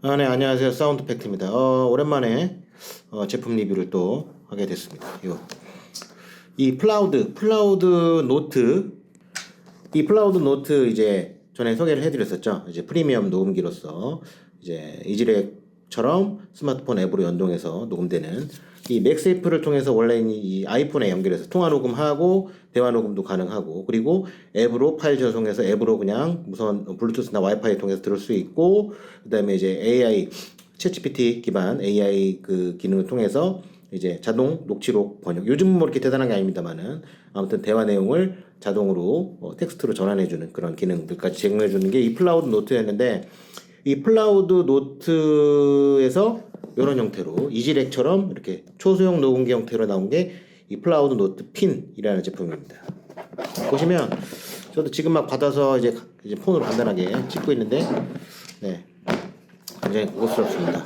아, 네, 안녕하세요. 사운드 팩트입니다. 어, 오랜만에 어, 제품 리뷰를 또 하게 됐습니다. 요. 이 플라우드, 플라우드 노트, 이 플라우드 노트 이제 전에 소개를 해드렸었죠. 이제 프리미엄 녹음기로서 이제 이지렉 처럼 스마트폰 앱으로 연동해서 녹음되는 이 맥세이프를 통해서 원래 이 아이폰에 연결해서 통화 녹음하고 대화 녹음도 가능하고 그리고 앱으로 파일 전송해서 앱으로 그냥 무선 블루투스나 와이파이 통해서 들을 수 있고 그다음에 이제 AI 챗GPT 기반 AI 그 기능을 통해서 이제 자동 녹취록 번역. 요즘은 뭐 이렇게 대단한 게 아닙니다만은 아무튼 대화 내용을 자동으로 어, 텍스트로 전환해주는 그런 기능들까지 제공해주는 게 이 플라우드 노트였는데 이 플라우드 노트에서 이런 형태로 이지렉처럼 이렇게 초소형 녹음기 형태로 나온 게 이 플라우드 노트 핀이라는 제품입니다. 보시면 저도 지금 막 받아서 이제, 이제 폰으로 간단하게 찍고 있는데 네 굉장히 고급스럽습니다.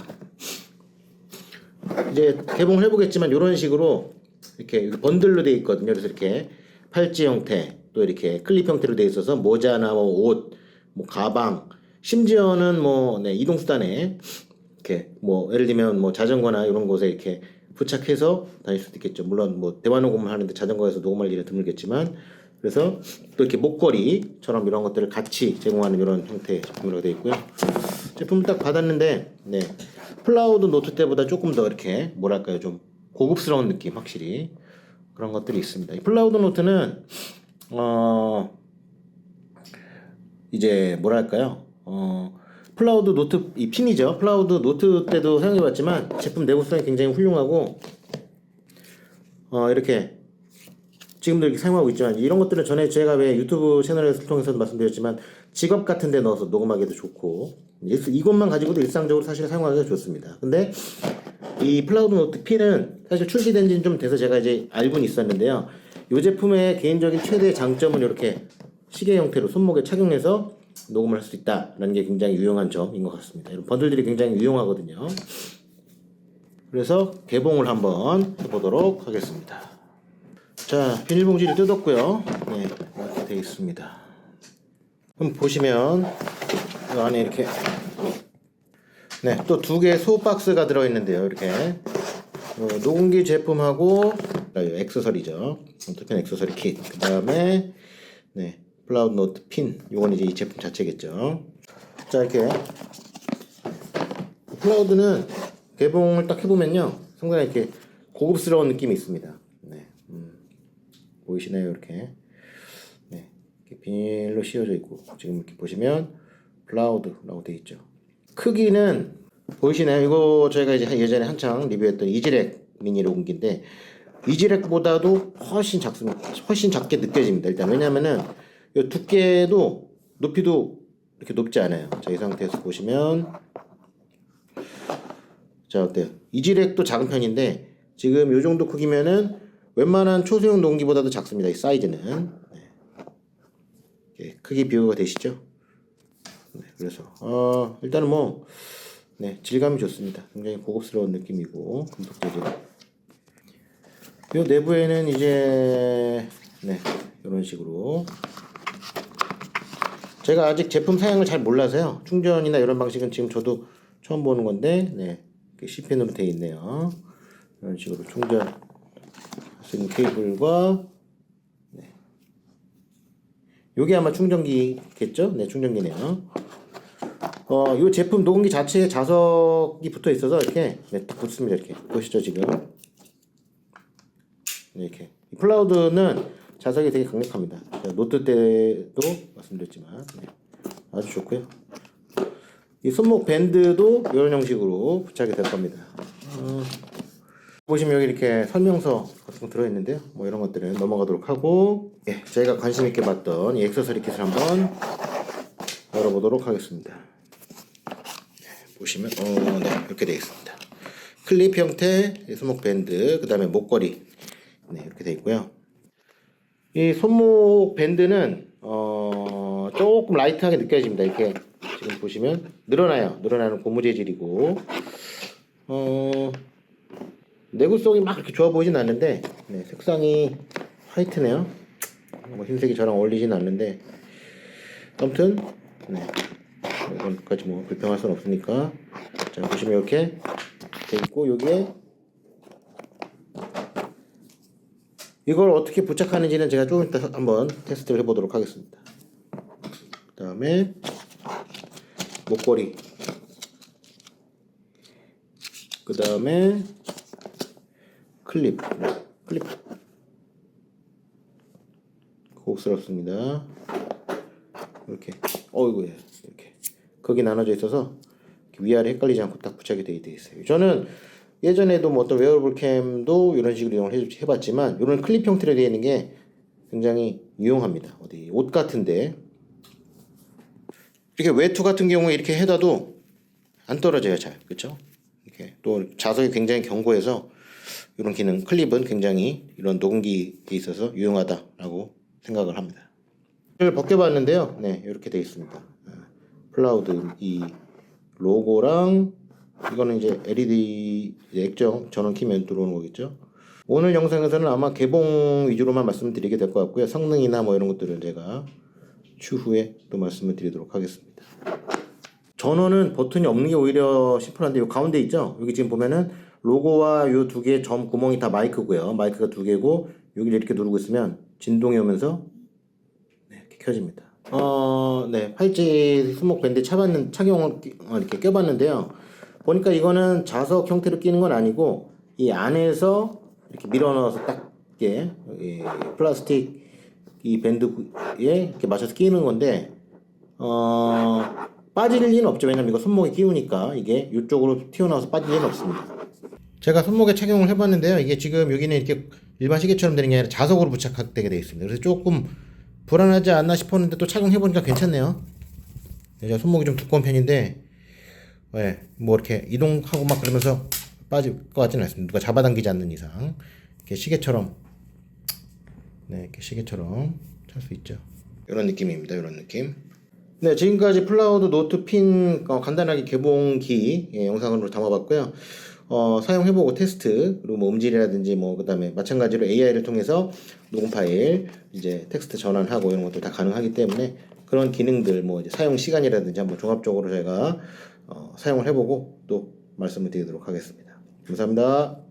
이제 개봉을 해보겠지만 이런 식으로 이렇게 번들로 되어 있거든요. 그래서 이렇게 팔찌 형태 또 이렇게 클립 형태로 되어 있어서 모자나 뭐 옷, 뭐 가방, 심지어는 뭐 네, 이동 수단에 이렇게 뭐 예를 들면 뭐 자전거나 이런 곳에 이렇게 부착해서 다닐 수도 있겠죠. 물론 뭐 대화 녹음을 하는데 자전거에서 녹음할 일은 드물겠지만 그래서 또 이렇게 목걸이처럼 이런 것들을 같이 제공하는 이런 형태의 제품으로 되어 있고요. 제품을 딱 받았는데 네 플라우드 노트 때보다 조금 더 이렇게 뭐랄까요 좀 고급스러운 느낌 확실히 그런 것들이 있습니다. 이 플라우드 노트는 어 이제 뭐랄까요 어 플라우드 노트 이 핀이죠. 플라우드 노트 때도 사용해봤지만 제품 내구성이 굉장히 훌륭하고 어 이렇게 지금도 이렇게 사용하고 있지만 이런 것들은 전에 제가 왜 유튜브 채널에서 통해서도 말씀드렸지만 지갑 같은 데 넣어서 녹음하기도 좋고 일- 이것만 가지고도 일상적으로 사실 사용하기가 좋습니다. 근데 이 플라우드 노트 핀은 사실 출시된 지는 좀 돼서 제가 이제 알고는 있었는데요. 이 제품의 개인적인 최대 장점은 이렇게 시계 형태로 손목에 착용해서 녹음을 할수 있다라는 게 굉장히 유용한 점인 것 같습니다. 이런 번들들이 굉장히 유용하거든요. 그래서 개봉을 한번 해보도록 하겠습니다. 자, 비닐봉지를 뜯었고요. 네, 이렇게 되어 있습니다. 그럼 보시면 이 안에 이렇게 네, 또 두 개의 소 박스가 들어있는데요. 이렇게 어, 녹음기 제품하고 아, 이 액세서리죠. 어떻게 액세서리 킷. 그 다음에 네, 플라우드 노트 핀. 요건 이제 이 제품 자체겠죠. 자, 이렇게 플라우드는 개봉을 딱 해보면요. 상당히 이렇게 고급스러운 느낌이 있습니다. 네, 음, 보이시나요? 이렇게. 네, 이렇게 비닐로 씌워져 있고 지금 이렇게 보시면 플라우드라고 되어 있죠. 크기는 보이시나요? 이거 저희가 이제 예전에 한창 리뷰했던 이지렉 미니 녹음기인데 이지렉보다도 훨씬 작습니다. 훨씬 작게 느껴집니다. 일단 왜냐면은 이 두께도 높이도 이렇게 높지 않아요. 자, 이 상태에서 보시면 자, 어때요? 이지렉도 작은 편인데 지금 이 정도 크기면은 웬만한 초소형 녹음기보다도 작습니다. 이 사이즈는 네. 크기 비교가 되시죠? 네, 그래서 어, 일단은 뭐 네, 질감이 좋습니다. 굉장히 고급스러운 느낌이고 금속 재질. 이 내부에는 이제 네 이런 식으로 제가 아직 제품 사양을 잘 몰라서요. 충전이나 이런 방식은 지금 저도 처음 보는 건데 네 C펜으로 되어 있네요. 이런 식으로 충전 수 있는 케이블과 네. 요게 아마 충전기겠죠? 네, 충전기네요. 어, 이 제품 녹음기 자체에 자석이 붙어 있어서 이렇게 네, 딱 붙습니다. 이렇게 보시죠 지금 네, 이렇게 이 플라우드는 자석이 되게 강력합니다. 노트 때도 말씀드렸지만 네, 아주 좋고요. 이 손목 밴드도 이런 형식으로 부착이 될 겁니다. 어, 보시면 여기 이렇게 설명서 같은 거 들어있는데요. 뭐 이런 것들은 넘어가도록 하고 예, 저희가 관심 있게 봤던 이 액세서리 킷을 한번 열어보도록 하겠습니다. 네, 보시면 어, 네, 이렇게 되어 있습니다. 클립 형태 이 손목 밴드, 그 다음에 목걸이 네, 이렇게 되어 있고요. 이 손목 밴드는 어, 조금 라이트하게 느껴집니다. 이렇게 지금 보시면 늘어나요. 늘어나는 고무 재질이고 어, 내구성이 막 그렇게 좋아 보이진 않는데 네, 색상이 화이트네요. 뭐 흰색이 저랑 어울리진 않는데 아무튼 네, 이건까지 뭐 불평할 수는 없으니까 자 보시면 이렇게 돼 있고 여기에 이걸 어떻게 부착하는지는 제가 조금 이따 한번 테스트를 해보도록 하겠습니다. 그 다음에 목걸이 그 다음에 클립 클립 고급스럽습니다. 이렇게 어이구 예 이렇게 거기 나눠져 있어서 위아래 헷갈리지 않고 딱 부착이 되어 있어요. 저는 예전에도 뭐 어떤 웨어러블 캠도 이런 식으로 이용을 해- 해봤지만 이런 클립 형태로 되어 있는 게 굉장히 유용합니다. 어디 옷 같은데 이렇게 외투 같은 경우에 이렇게 해놔도 안 떨어져요 잘 그렇죠? 이렇게 또 자석이 굉장히 견고해서 이런 기능 클립은 굉장히 이런 녹음기에 있어서 유용하다라고 생각을 합니다. 이걸 벗겨봤는데요. 네 이렇게 되어 있습니다. 아, 플라우드 이 로고랑 이거는 이제 LED 액정 전원 키면 들어오는 거겠죠. 오늘 영상에서는 아마 개봉 위주로만 말씀드리게 될 것 같고요. 성능이나 뭐 이런 것들은 제가 추후에 또 말씀을 드리도록 하겠습니다. 전원은 버튼이 없는 게 오히려 심플한데 요 가운데 있죠? 여기 지금 보면은 로고와 요 두 개의 점 구멍이 다 마이크고요. 마이크가 두 개고 여기를 이렇게 누르고 있으면 진동이 오면서 네, 이렇게 켜집니다. 어, 네, 팔찌 손목 밴드 차봤는 착용을 이렇게 껴봤는데요. 보니까 이거는 자석 형태로 끼는 건 아니고 이 안에서 이렇게 밀어 넣어서 딱 이렇게 이 플라스틱 이 밴드에 이렇게 맞춰서 끼는 건데 어 빠질 리는 없죠. 왜냐면 이거 손목에 끼우니까 이게 이쪽으로 튀어나와서 빠질 리는 없습니다. 제가 손목에 착용을 해봤는데요. 이게 지금 여기는 이렇게 일반 시계처럼 되는 게 아니라 자석으로 부착되게 되어 있습니다. 그래서 조금 불안하지 않나 싶었는데 또 착용해보니까 괜찮네요. 네, 제가 손목이 좀 두꺼운 편인데 네, 뭐 이렇게 이동하고 막 그러면서 빠질 것 같지는 않습니다. 누가 잡아당기지 않는 이상 이렇게 시계처럼 네, 이렇게 시계처럼 찰 수 있죠. 이런 느낌입니다. 이런 느낌. 네, 지금까지 플라우드 노트 핀 어, 간단하게 개봉기 예, 영상으로 담아봤고요. 어, 사용해보고 테스트 그리고 뭐 음질이라든지 뭐 그다음에 마찬가지로 AI를 통해서 녹음 파일 이제 텍스트 전환하고 이런 것도 다 가능하기 때문에 그런 기능들 뭐 사용 시간이라든지 한번 종합적으로 제가 어, 사용을 해보고 또 말씀을 드리도록 하겠습니다. 감사합니다.